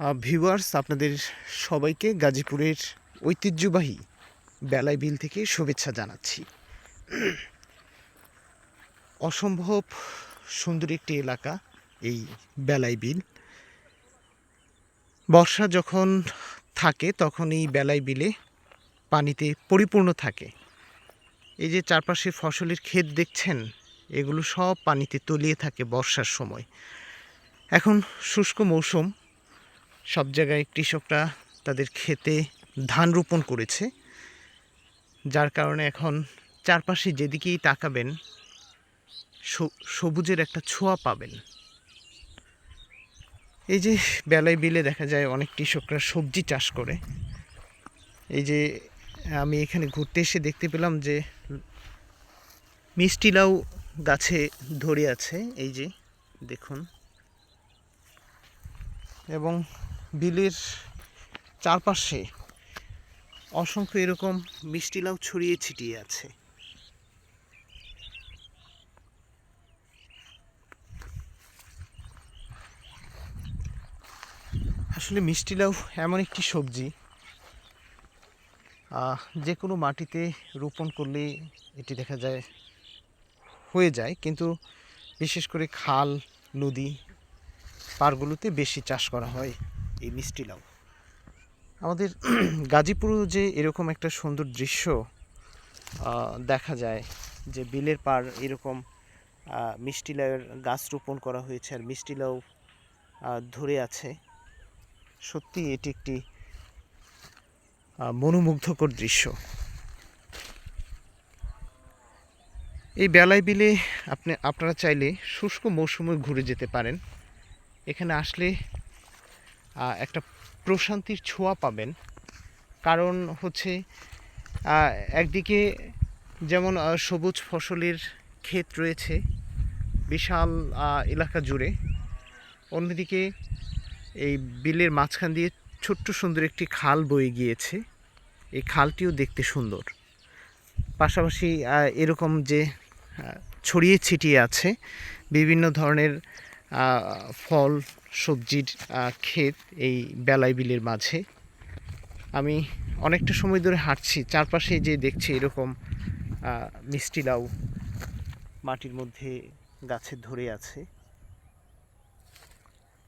Viewers আপনাদের সবাইকে গাজীপুরের ঐতিহ্যবাহী বেলাই বিল থেকে শুভেচ্ছা জানাচ্ছি। অসম্ভব সুন্দর একটি এলাকা এই বেলাই বিল বর্ষা যখন থাকে, তখন এই বেলাই বিলে পানিতে পরিপূর্ণ থাকে। এই যে চারপাশে ফসলের ক্ষেত দেখছেন, এগুলো সব পানিতে তলিয়ে থাকে বর্ষার সময়। এখন শুষ্ক মৌসুম সব জায়গায় কৃষকরা তাদের ক্ষেতে ধান রোপণ করেছে, যার কারণে এখন চারপাশে যেদিকেই তাকাবেন সবুজের একটা ছোঁয়া পাবেন। এই যে বেলায় বিলে দেখা যায় অনেক কৃষকরা সবজি চাষ করে। এই যে আমি এখানে ঘুরতে এসে দেখতে পেলাম যে মিষ্টি লাউ গাছে ধরে আছে, এই যে দেখুন। এবং বিলের চারপাশে অসংখ্য এরকম মিষ্টি লাউ ছড়িয়ে ছিটিয়ে আছে। আসলে মিষ্টি লাউ এমন একটি সবজি যে কোনো মাটিতে রোপণ করলে এটি দেখা যায় হয়ে যায়, কিন্তু বিশেষ করে খাল, নদী, পাড়গুলোতে বেশি চাষ করা হয়। এই মিষ্টি লাউ। আমাদের গাজীপুর যে এরকম একটা সুন্দর দৃশ্য দেখা যায় যে বিলের পাড় এরকম মিষ্টি লাউয়ের গাছ রোপণ করা হয়েছে আর মিষ্টি লাউ ধরে আছে। সত্যি এটি একটি মনোমুগ্ধকর দৃশ্য। এই বেলায় বিলে আপনি, আপনারা চাইলে শুষ্ক মৌসুমে ঘুরে যেতে পারেন। এখানে আসলে একটা প্রশান্তির ছোঁয়া পাবেন। কারণ হচ্ছে একদিকে যেমন সবুজ ফসলের ক্ষেত রয়েছে, বিশাল এলাকা জুড়ে, অন্যদিকে এই বিলের মাঝখান দিয়ে ছোট্ট সুন্দর একটি খাল বয়ে গিয়েছে। এই খালটিও দেখতে সুন্দর। পাশাপাশি এরকম যে ছড়িয়ে ছিটিয়ে আছে, বিভিন্ন ধরনের ফল, সবজির ক্ষেত এই বেলাই বিলের মাঝে। আমি অনেকটা সময় ধরে হাঁটছি, চারপাশে যে দেখছি এরকম মিষ্টি লাউ মাটির মধ্যে গাছে ধরে আছে।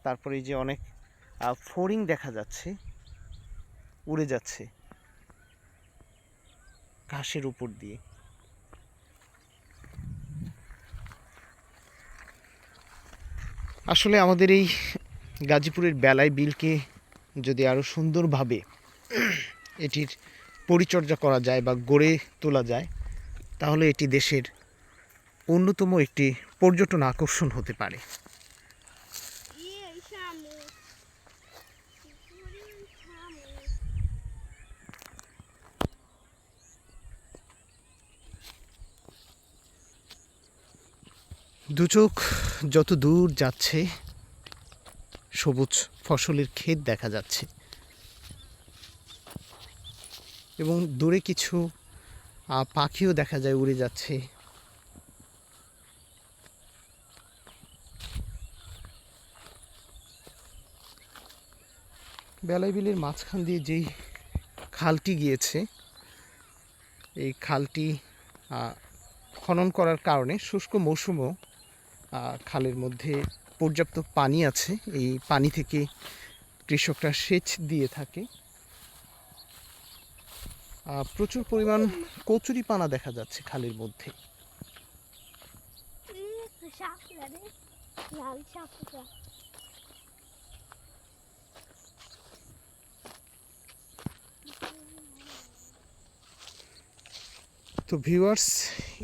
তারপরে যে অনেক ফড়িং দেখা যাচ্ছে, উড়ে যাচ্ছে ঘাসের উপর দিয়ে। আসলে আমাদের এই গাজীপুরের বেলায় বিলকে যদি আরও সুন্দরভাবে এটির পরিচর্যা করা যায় বা গড়ে তোলা যায় তাহলে এটি দেশের অন্যতম একটি পর্যটন আকর্ষণ হতে পারে। Ih, যত দূর যাচ্ছে, সবুজ ফসলের ক্ষেত দেখা যাচ্ছে। এবং দূরে কিছু পাখিও দেখা যায় উড়ে যাচ্ছে। বেলাই বিলের মাঝখান দিয়ে যেই খালটি গিয়েছে, এই খালটি খনন করার কারণে শুষ্ক মৌসুমেও খালের মধ্যে পর্যাপ্ত পানি আছে। এই পানি থেকে কৃষকরা সেচ দিয়ে থাকে। প্রচুর পরিমাণ কচুরি পানা দেখা যাচ্ছে খালের মধ্যে. তো ভিউয়ার্স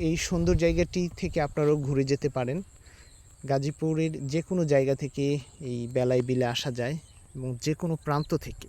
এই সুন্দর জায়গাটি থেকে আপনারাও ঘুরে যেতে পারেন। গাজীপুরের যে কোনো জায়গা থেকে এই বেলায় বিলে আসা যায় এবং যে কোনো প্রান্ত থেকে।